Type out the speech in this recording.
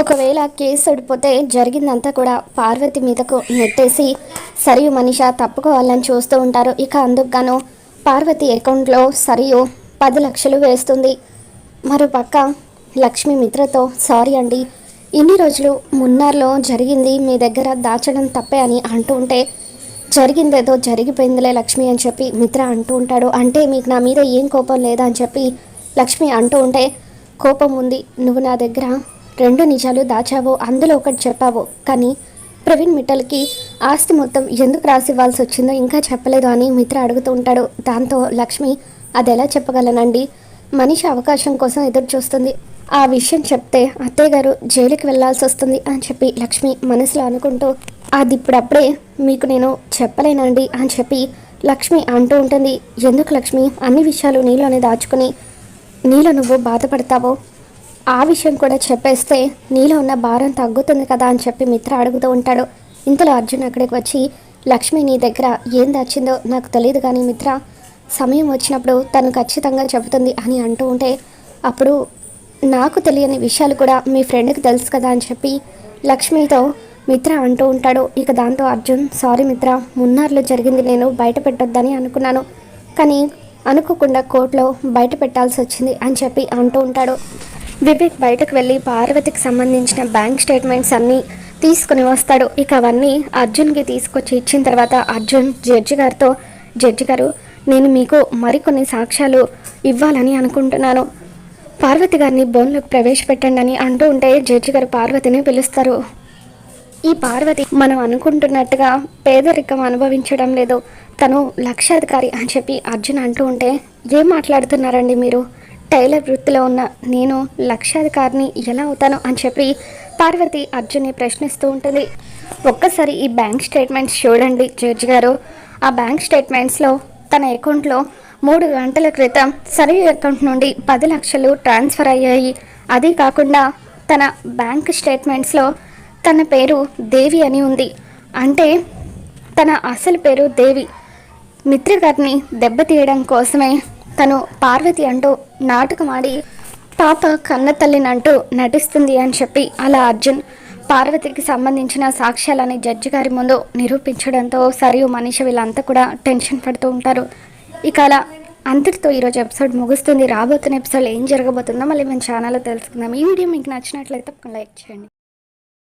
ఒకవేళ కేసు ఓడిపోతే జరిగిందంతా కూడా పార్వతి మీదకు నెట్టేసి సరియు మనిష తప్పుకోవాలని చూస్తూ ఉంటారు. ఇక అందుకుగాను పార్వతి అకౌంట్లో సరియు పది లక్షలు వేస్తుంది. మరోపక్క లక్ష్మి మిత్రతో సారీ అండి ఇన్ని రోజులు మున్నార్లో జరిగింది మీ దగ్గర దాచడం తప్పే అని అంటూ ఉంటే జరిగిందేదో జరిగిపోయిందిలే లక్ష్మి అని చెప్పి మిత్ర అంటూ ఉంటాడు. అంటే మీకు నా మీద ఏం కోపం లేదా అని చెప్పి లక్ష్మి అంటూ ఉంటే కోపం ఉంది నువ్వు నా దగ్గర రెండు నిజాలు దాచావు అందులో ఒకటి చెప్పావు. కానీ ప్రవీణ్ మిట్టల్కి ఆస్తి మొత్తం ఎందుకు రాసివ్వాల్సి వచ్చిందో ఇంకా చెప్పలేదు అని మిత్ర అడుగుతూ ఉంటాడు. దాంతో లక్ష్మి అది ఎలా చెప్పగలనండి? మనిషి అవకాశం కోసం ఎదురు చూస్తుంది ఆ విషయం చెప్తే అత్తయ్య గారు జైలుకి వెళ్ళాల్సి వస్తుంది అని చెప్పి లక్ష్మి మనసులో అనుకుంటూ అది ఇప్పుడప్పుడే మీకు నేను చెప్పలేనండి అని చెప్పి లక్ష్మి అంటూ ఉంటుంది. ఎందుకు లక్ష్మి? అన్ని విషయాలు నీలోనే దాచుకుని నీలో నువ్వు బాధపడతావో ఆ విషయం కూడా చెప్పేస్తే నీలో ఉన్న భారం తగ్గుతుంది కదా అని చెప్పి మిత్ర అడుగుతూ ఉంటాడు. ఇంతలో అర్జున్ అక్కడికి వచ్చి లక్ష్మి నీ దగ్గర ఏం దాచిందో నాకు తెలియదు కానీ మిత్ర సమయం వచ్చినప్పుడు తను ఖచ్చితంగా చెబుతుంది అని అంటూ ఉంటే అప్పుడు నాకు తెలియని విషయాలు కూడా మీ ఫ్రెండ్కి తెలుసు కదా అని చెప్పి లక్ష్మితో మిత్ర అంటూ ఉంటాడు. ఇక దాంతో అర్జున్ సారీ మిత్ర మున్నార్లో జరిగింది నేను బయట పెట్టొద్దని అనుకున్నాను. కానీ అనుకోకుండా కోర్టులో బయట పెట్టాల్సి వచ్చింది అని చెప్పి అంటూ ఉంటాడు. వివేక్ బయటకు వెళ్ళి పార్వతికి సంబంధించిన బ్యాంక్ స్టేట్మెంట్స్ అన్నీ తీసుకుని వస్తాడు. ఇక అవన్నీ అర్జున్కి తీసుకొచ్చి ఇచ్చిన తర్వాత అర్జున్ జడ్జి గారితో జడ్జి గారు నేను మీకు మరికొన్ని సాక్ష్యాలు ఇవ్వాలని అనుకుంటున్నాను. పార్వతి గారిని బోన్లోకి ప్రవేశపెట్టండి అని అంటూ ఉంటే జడ్జి గారు పార్వతిని పిలుస్తారు. ఈ పార్వతి మనం అనుకుంటున్నట్టుగా పేదరికం అనుభవించడం లేదు. తను లక్షాధికారి అని చెప్పి అర్జున్ అంటూ ఉంటే ఏం మాట్లాడుతున్నారండి మీరు? టైలర్ వృత్తిలో ఉన్న నేను లక్షాధికారిని ఎలా అవుతాను అని చెప్పి పార్వతి అర్జున్ని ప్రశ్నిస్తూ ఉంటుంది. ఒక్కసారి ఈ బ్యాంక్ స్టేట్మెంట్స్ చూడండి జడ్జి గారు. ఆ బ్యాంక్ స్టేట్మెంట్స్లో తన అకౌంట్లో మూడు గంటల క్రితం సరి అకౌంట్ నుండి పది లక్షలు ట్రాన్స్ఫర్ అయ్యాయి. అది కాకుండా తన బ్యాంక్ స్టేట్మెంట్స్లో తన పేరు దేవి అని ఉంది. అంటే తన అసలు పేరు దేవి. మిత్రగారిని దెబ్బతీయడం కోసమే తను పార్వతి అంటూ నాటకం ఆడి పాప కన్న తల్లినంటూ నటిస్తుంది అని చెప్పి అలా అర్జున్ పార్వతికి సంబంధించిన సాక్ష్యాలని జడ్జి గారి ముందు నిరూపించడంతో సరియు మనిషి వీళ్ళంతా కూడా టెన్షన్ పడుతూ ఉంటారు. ఇక అలా అంతటితో ఈరోజు ఎపిసోడ్ ముగుస్తుంది. రాబోతున్న ఎపిసోడ్ ఏం జరగబోతుందో మళ్ళీ మేము ఛానల్లో తెలుసుకుందాం. ఈ వీడియో మీకు నచ్చినట్లయితే లైక్ చేయండి.